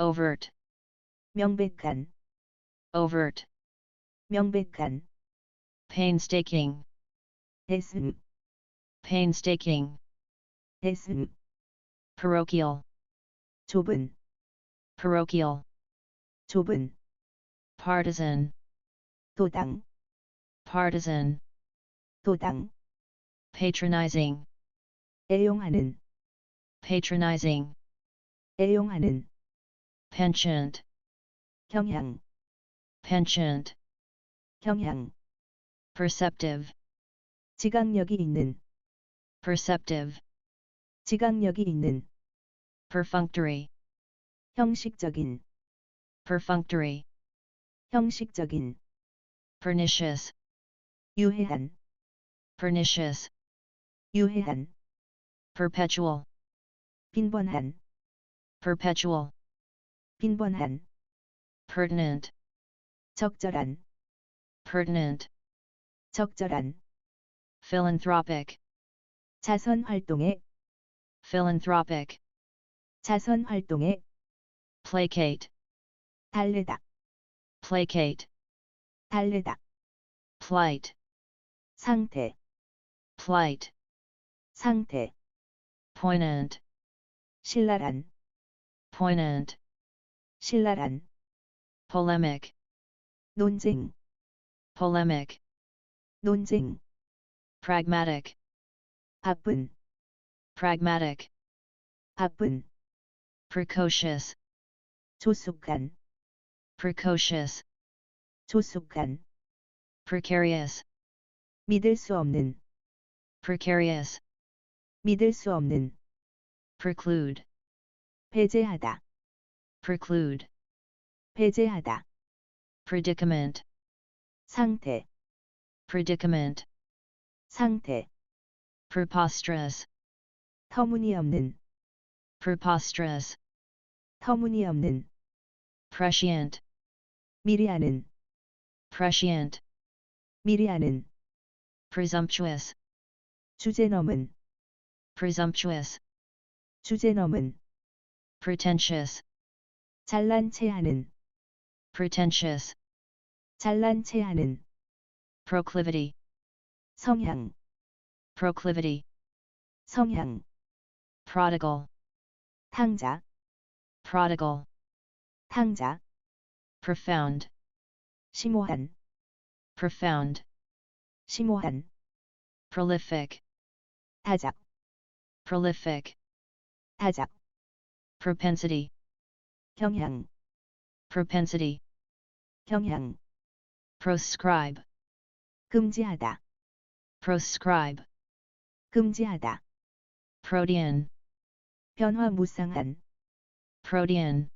overt, 명백한, overt, 명백한, painstaking, 애씀, painstaking, 애씀, parochial, 좁은, parochial, 좁은, partisan, 도당, partisan, 도당, patronizing, 애용하는, patronizing, 애용하는, penchant, 경향, penchant, 경향, perceptive, 지각력이 있는, perceptive, 지각력이 있는, perfunctory, 형식적인, perfunctory, 형식적인, pernicious, 유해한, pernicious, 유해한, perpetual, 빈번한, perpetual, 빈번한, pertinent, 적절한, pertinent, 적절한, philanthropic, 자선 활동에, philanthropic, 자선 활동에, placate, 달래다, placate, 달래다, plight, 상태, plight, 상태, poignant, 신랄한, poignant, 신랄한, polemic, 논쟁, polemic, 논쟁, pragmatic, 바쁜, pragmatic, 바쁜, precocious, 조숙한, precocious, 조숙한, precarious, 믿을 수 없는, precarious, 믿을 수 없는, preclude, 배제하다, preclude, 배제하다, predicament, 상태, predicament, 상태, preposterous, 터무니없는, preposterous, 터무니없는, prescient, 미리하는, prescient, 미리하는, presumptuous, 주제 넘은, presumptuous, 주제 넘은, pretentious, 잘난 체하는, pretentious, 잘난 체하는, proclivity, 성향, proclivity, 성향, prodigal, 탕자, prodigal, 탕자, profound, 심오한, profound, 심오한, prolific, 다작, prolific, 다작, propensity, 경향, propensity, 경향, proscribe, 금지하다, proscribe, 금지하다, protean, 변화 무쌍한, protean,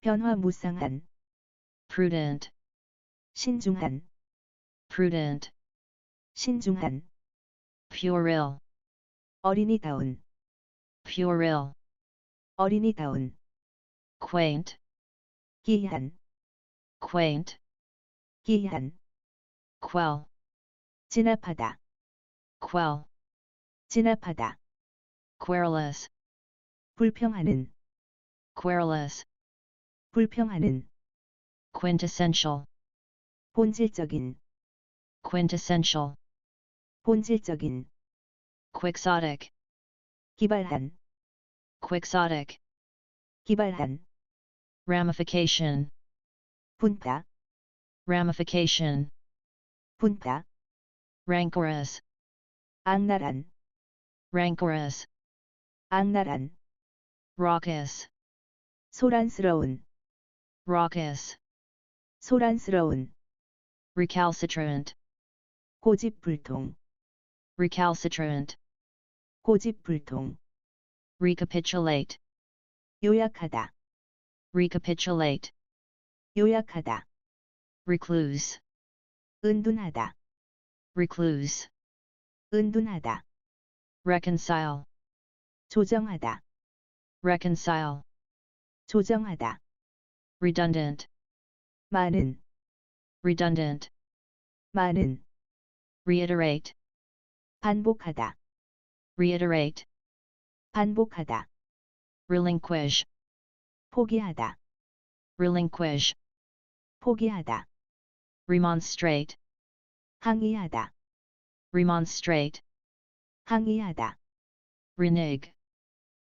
변화 무쌍한, prudent, 신중한, prudent, 신중한, pueril, 어린이다운, pueril, 어린이다운, quaint, 기이한, quaint, 기이한, quell, 진압하다, quell, 진압하다, querulous, 불평하는, querulous, 불평하는, quintessential, 본질적인, quintessential, 본질적인, quixotic, 기발한, quixotic, 기발한, ramification, 분다, ramification, 분다, rancorous, 악랄한, rancorous, 악랄한, raucous, 소란스러운, raucous, 소란스러운, recalcitrant, 고집불통, recalcitrant, 고집불통, recapitulate, 요약하다, recapitulate, 요약하다, recluse, 은둔하다, recluse, 은둔하다, reconcile, 조정하다, reconcile, 조정하다, redundant, 많은, redundant, 많은, reiterate, 반복하다, reiterate, 반복하다, relinquish, 포기하다, relinquish, 포기하다, remonstrate, 항의하다, remonstrate, 항의하다, renege,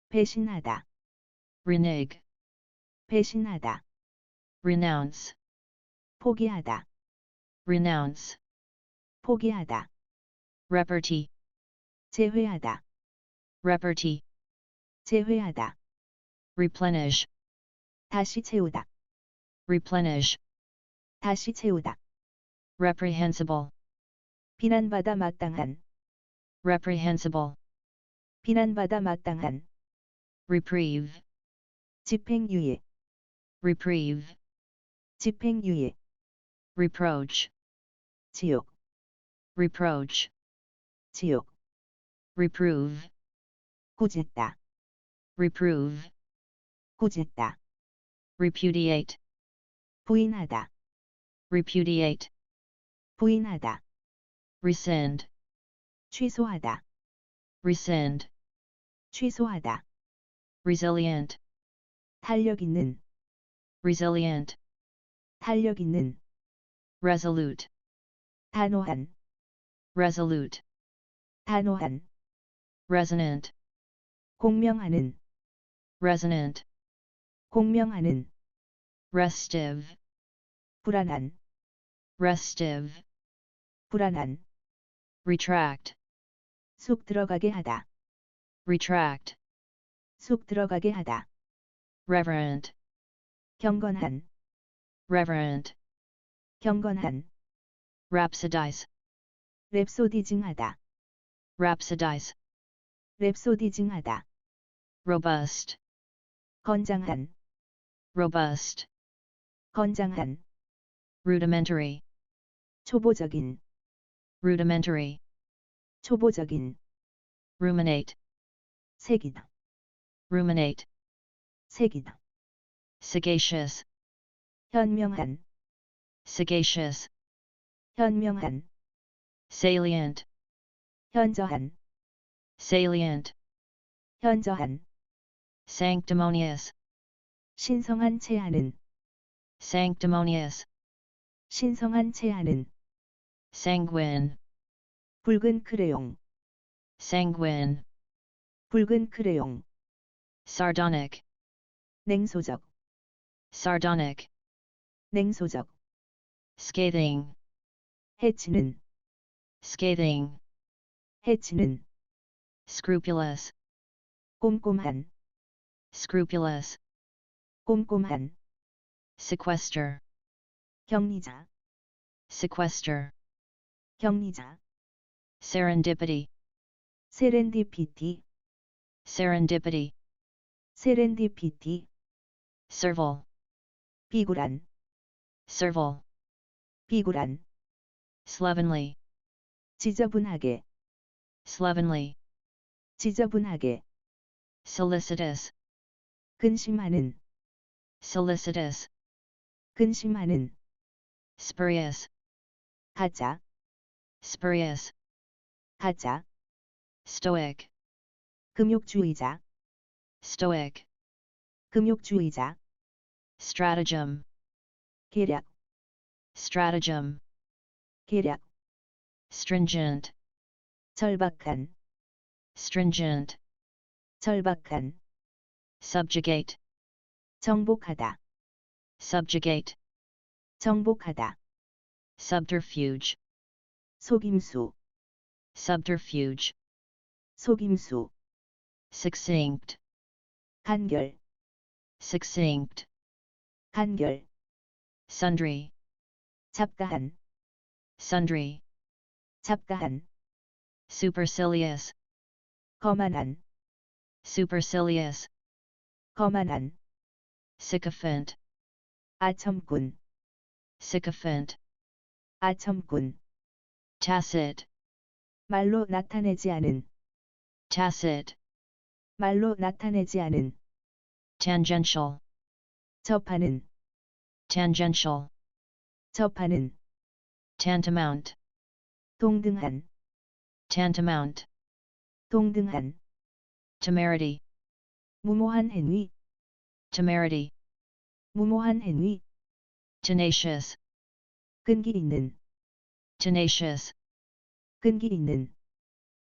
배신하다, renege, 배신하다, renounce, 포기하다, renounce, 포기하다, repartee, 제외하다, repartee, 제외하다, replenish, 다시 채우다, replenish, 다시 채우다, reprehensible, 비난받아 마땅한, reprehensible, 비난받아 마땅한, reprieve, 집행유예, reprieve, 집행유예, reproach, 지옥, reproach, 지옥, reprove, 꾸짖다, reprove, 꾸짖다, repudiate, 부인하다, repudiate, 부인하다, rescind, 취소하다, rescind, 취소하다, resilient, 탄력 있는, resilient, 탄력 있는, resolute, 단호한, resolute, 단호한, resonant, 공명하는, resonant, 공명하는, restive, 불안한, restive, 불안한, retract, 쑥 들어가게 하다, retract, 쑥 들어가게 하다, reverent, 경건한, reverent, 경건한, rhapsodize, 랩소디징하다, rhapsodize, 랩소디징하다, robust, 건장한, robust, 건장한, rudimentary, 초보적인, rudimentary, 초보적인, ruminate, 색이다, ruminate, 색이다, sagacious, 현명한, sagacious, 현명한, salient, 현저한, salient, 현저한, sanctimonious, 신성한 체하는, sanctimonious, 신성한 체하는, sanguine, 붉은 크레용, sanguine, 붉은 크레용, sardonic, 냉소적, sardonic, 냉소적, scathing, 해치는, scathing, 해치는, scrupulous, 꼼꼼한, scrupulous, 꼼꼼한, sequester, 격리자, sequester, 격리자, serendipity, 세렌디피티, serendipity, 세렌디피티, serval, 비굴한, serval, 비굴한, slovenly, 지저분하게, slovenly, 지저분하게, solicitous, 근심하는, solicitous, 근심하는, spurious, 가짜, spurious, 가짜, stoic, 금욕주의자, stoic, 금욕주의자, stratagem, 계략, stratagem, 계략, stringent, 절박한, stringent, 절박한, subjugate, 정복하다, subjugate, 정복하다, subterfuge, 속임수, subterfuge, 속임수, succinct, 간결, succinct, 간결, sundry, 잡다한, sundry, 잡다한, supercilious, 거만한, supercilious, 거만한, sycophant, 아첨꾼, sycophant, 아첨꾼, tacit, 말로 나타내지 않은, tacit, 말로 나타내지 않은, tangential, 접하는, tangential, 접하는, tantamount, 동등한, tantamount, 동등한, temerity, 무모한 행위, temerity, 무모한 행위, tenacious, 끈기 있는, tenacious, 끈기 있는,